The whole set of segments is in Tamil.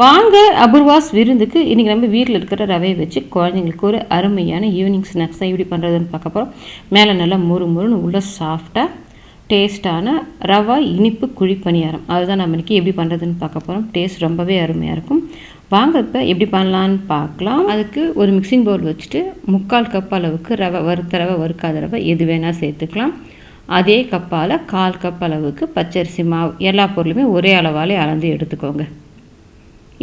வாங்க அபூர்வாஸ் விருந்துக்கு இன்றைக்கி நம்ம வீட்டில் இருக்கிற ரவையை வச்சு குழந்தைங்களுக்கு ஒரு அருமையான ஈவினிங் ஸ்நாக்ஸ் தான் எப்படி பண்ணுறதுன்னு பார்க்க போகிறோம் மேலே நல்லா முறு முறுன்னு உள்ள சாஃப்டாக டேஸ்ட்டான ரவா இனிப்பு குழி பணியாரம். அதுதான் நம்ம இன்றைக்கி எப்படி பண்ணுறதுன்னு பார்க்க போகிறோம் டேஸ்ட் ரொம்பவே அருமையாக இருக்கும். வாங்க இப்போ எப்படி பண்ணலான்னு பார்க்கலாம். அதுக்கு ஒரு மிக்சிங் பவுல் வச்சுட்டு முக்கால் கப் அளவுக்கு ரவை வறுத்த ரவை வறுக்காத ரவை எது வேணால் சேர்த்துக்கலாம். அதே கப்பால் கால் கப் அளவுக்கு பச்சரிசி மாவு எல்லா பொருளுமே ஒரே அளவாலே அளந்து எடுத்துக்கோங்க.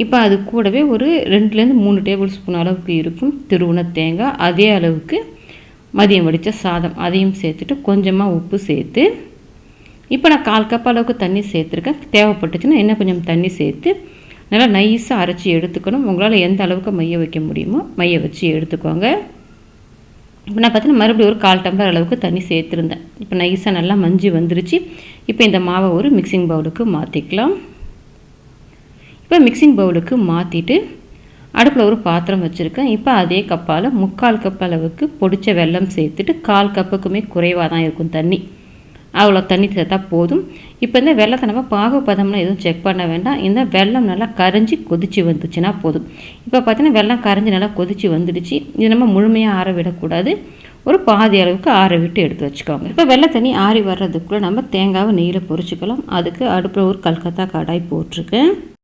இப்போ அது கூடவே ஒரு ரெண்டுலேருந்து மூணு டேபிள் ஸ்பூன் அளவுக்கு இருக்கும் திருவுண தேங்காய் அதே அளவுக்கு மதியம் வடித்த சாதம். அதையும் சேர்த்துட்டு கொஞ்சமாக உப்பு சேர்த்து இப்போ நான் கால் கப் அளவுக்கு தண்ணி சேர்த்துருக்கேன். தேவைப்பட்டுச்சுன்னா இன்னும் கொஞ்சம் தண்ணி சேர்த்து நல்லா நைஸாக அரைச்சி எடுத்துக்கணும். உங்களால் எந்த அளவுக்கு மைய வைக்க முடியுமோ மைய வச்சு எடுத்துக்கோங்க. இப்போ நான் பார்த்தீங்கன்னா மறுபடியும் ஒரு கால் டம்ளர் அளவுக்கு தண்ணி சேர்த்துருந்தேன். இப்போ நைஸாக நல்லா மஞ்சி வந்துருச்சு. இப்போ இந்த மாவை ஒரு மிக்சிங் பவுலுக்கு மாற்றிக்கலாம் இப்போ மிக்சிங் பவுலுக்கு மாற்றிட்டு அடுப்பில் ஒரு பாத்திரம் வச்சுருக்கேன். இப்போ அதே கப்பால் முக்கால் கப் அளவுக்கு பொடிச்ச வெல்லம் சேர்த்துட்டு கால் கப்புக்குமே குறைவாக தான் இருக்கும் தண்ணி. அவ்வளோ தண்ணி சேர்த்தா போதும். இப்போ இந்த வெள்ளத்தை நம்ம பாகுபதம்லாம் எதுவும் செக் பண்ண வேண்டாம். இந்த வெள்ளம் நல்லா கரைஞ்சி கொதிச்சு வந்துச்சுன்னா போதும். இப்போ பார்த்தீங்கன்னா வெள்ளம் கரைஞ்சி நல்லா கொதிச்சு வந்துடுச்சு. இது நம்ம முழுமையாக ஆற விடக்கூடாது. ஒரு பாதி அளவுக்கு ஆற விட்டு எடுத்து வச்சுக்கோங்க. இப்போ வெள்ளை தண்ணி ஆறி வர்றதுக்குள்ளே நம்ம தேங்காவை நெய்யில் பொரிச்சுக்கலாம். அதுக்கு அடுப்பில் ஒரு கல்கத்தா கடாய் போட்டிருக்கேன்.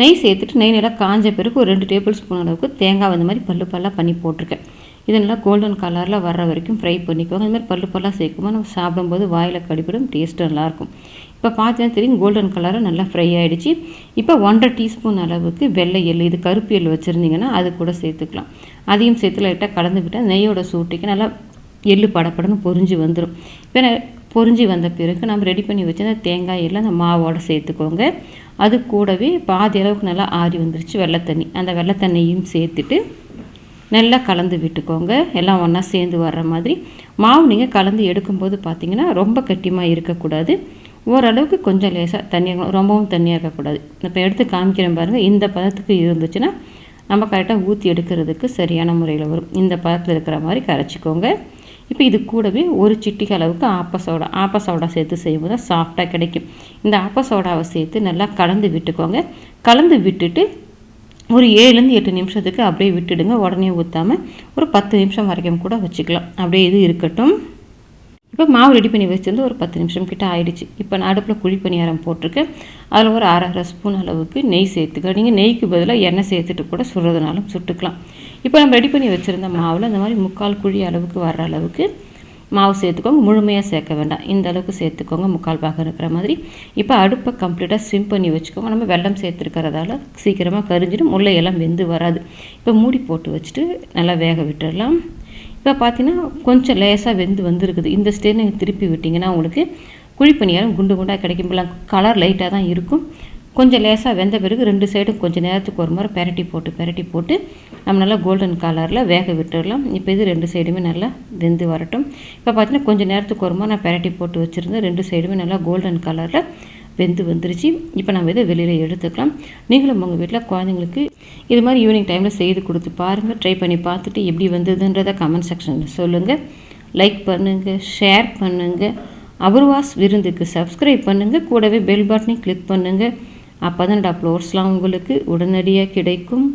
நெய் சேர்த்துட்டு நெய் நல்லா காஞ்ச பிறகு ஒரு ரெண்டு டேபிள் ஸ்பூன் அளவுக்கு தேங்காய் அந்த மாதிரி பல்லு பல்லாக பண்ணி போட்டிருக்கேன். இது நல்லா கோல்டன் கலரில் வர்ற வரைக்கும் ஃப்ரை பண்ணிக்கோங்க. இந்த மாதிரி பல்லு பல்லாக சேர்க்கும்போது நம்ம சாப்பிடும்போது வாயில் கடிப்படும் டேஸ்ட்டு நல்லாயிருக்கும். இப்போ பார்த்தீங்கன்னா தெரியும் கோல்டன் கலராக நல்லா ஃப்ரை ஆகிடுச்சு இப்போ ஒன்றரை டீஸ்பூன் அளவுக்கு வெள்ளை எள் இது கருப்பு எள் வச்சுருந்தீங்கன்னா அது கூட சேர்த்துக்கலாம். அதையும் சேர்த்து லைட்டாக கலந்துக்கிட்டால் நெய்யோட சூட்டுக்கு நல்லா எள்ளு படப்படன்னு பொறிஞ்சு வந்துடும் இப்போ பொறிஞ்சி வந்த பிறகு நம்ம ரெடி பண்ணி வச்சு அந்த தேங்காய் அந்த மாவோடு சேர்த்துக்கோங்க. அது கூடவே பாதி அளவுக்கு நல்லா ஆறி வந்துருச்சு வெள்ளை தண்ணி. அந்த வெள்ளை தண்ணியும் சேர்த்துட்டு நல்லா கலந்து விட்டுக்கோங்க. எல்லாம் ஒன்றா சேர்ந்து வர்ற மாதிரி. மாவு நீங்கள் கலந்து எடுக்கும்போது பார்த்திங்கன்னா ரொம்ப கட்டியமாக இருக்கக்கூடாது. ஓரளவுக்கு கொஞ்சம் லேசாக தண்ணியாக ரொம்பவும் தண்ணியாக இருக்கக்கூடாது இப்போ எடுத்து காமிக்கிறேன் பாருங்கள் இந்த பதத்துக்கு இருந்துச்சுன்னா நம்ம கரெக்டாக ஊற்றி எடுக்கிறதுக்கு சரியான முறையில் வரும். இந்த பதத்தில் இருக்கிற மாதிரி கரைச்சிக்கோங்க. இப்போ இது கூடவே ஒரு சிட்டிக்கு அளவுக்கு ஆப்ப சோடா ஆப்ப சோடா சேர்த்து செய்யும்போது சாஃப்டாக கிடைக்கும். இந்த ஆப்ப சோடாவை சேர்த்து நல்லா கலந்து விட்டுக்கோங்க. கலந்து விட்டுட்டு ஒரு ஏழுலேருந்து எட்டு நிமிஷத்துக்கு அப்படியே விட்டுடுங்க. உடனே ஊற்றாமல் ஒரு பத்து நிமிஷம் வரைக்கும் கூட வச்சுக்கலாம். அப்படியே இது இருக்கட்டும். இப்போ மாவு ரெடி பண்ணி வச்சிருந்து ஒரு பத்து நிமிஷம் கிட்ட ஆயிடுச்சு. இப்போ நான் அடுப்பில் குழி பணியாரம் போட்டிருக்கேன். அதில் ஒரு அரை அரை ஸ்பூன் அளவுக்கு நெய் சேர்த்துக்க நீங்கள் நெய்க்கு பதிலாக எண்ணெய் சேர்த்துட்டு கூட சுடுறதுனாலும் சுட்டுக்கலாம். இப்போ நம்ம ரெடி பண்ணி வச்சுருந்த மாவில் இந்த மாதிரி முக்கால் குழி அளவுக்கு வர்ற அளவுக்கு மாவு சேர்த்துக்கோங்க. முழுமையாக சேர்க்க வேண்டாம். இந்த அளவுக்கு சேர்த்துக்கோங்க. முக்கால் பாகம் இருக்கிற மாதிரி. இப்போ அடுப்பை கம்ப்ளீட்டாக ஸ்விம் பண்ணி வச்சுக்கோங்க. நம்ம வெள்ளம் சேர்த்துருக்கிறதால சீக்கிரமாக கரிஞ்சிடும். முல்லையெல்லாம் வெந்து வராது. இப்போ மூடி போட்டு வச்சுட்டு நல்லா வேக விட்டுடலாம். இப்போ பார்த்தீங்கன்னா கொஞ்சம் லேசாக வெந்து வந்திருக்குது. இந்த ஸ்டேஜ் நீங்கள் திருப்பி விட்டிங்கன்னா உங்களுக்கு குழிப்பணியாரம் குண்டு குண்டாக கிடைக்கும். கலர் லைட்டாக தான் இருக்கும். கொஞ்சம் லேசாக வெந்த பிறகு ரெண்டு சைடும் கொஞ்சம் நேரத்துக்கு ஒரு முறை பெரட்டி போட்டு பெரட்டி போட்டு நம்ம நல்லா கோல்டன் கலரில் வேக விட்டுடலாம். இப்போ இது ரெண்டு சைடுமே நல்லா வெந்து வரட்டும். இப்போ பார்த்தீங்கன்னா கொஞ்சம் நேரத்துக்கு ஒரு முறை நான் பெரட்டி போட்டு வச்சுருந்தேன். ரெண்டு சைடுமே நல்லா கோல்டன் கலரில் வெந்து வந்துருச்சு. இப்போ நம்ம இதை வெளியில் எடுத்துக்கலாம். நீங்களும் உங்கள் வீட்டில் குழந்தைங்களுக்கு இது மாதிரி ஈவினிங் டைமில் செய்து கொடுத்து பாருங்கள் ட்ரை பண்ணி பார்த்துட்டு எப்படி வந்ததுன்றதை கமெண்ட் செக்ஷனில் சொல்லுங்கள் லைக் பண்ணுங்கள் ஷேர் பண்ணுங்கள் அபர்வாஸ் விருந்துக்கு சப்ஸ்கிரைப் பண்ணுங்கள் கூடவே பெல் பட்டனையும் கிளிக் பண்ணுங்கள் அப்போ தான் அப்லோட்ஸ்லாம் உங்களுக்கு உடனடியாக கிடைக்கும்.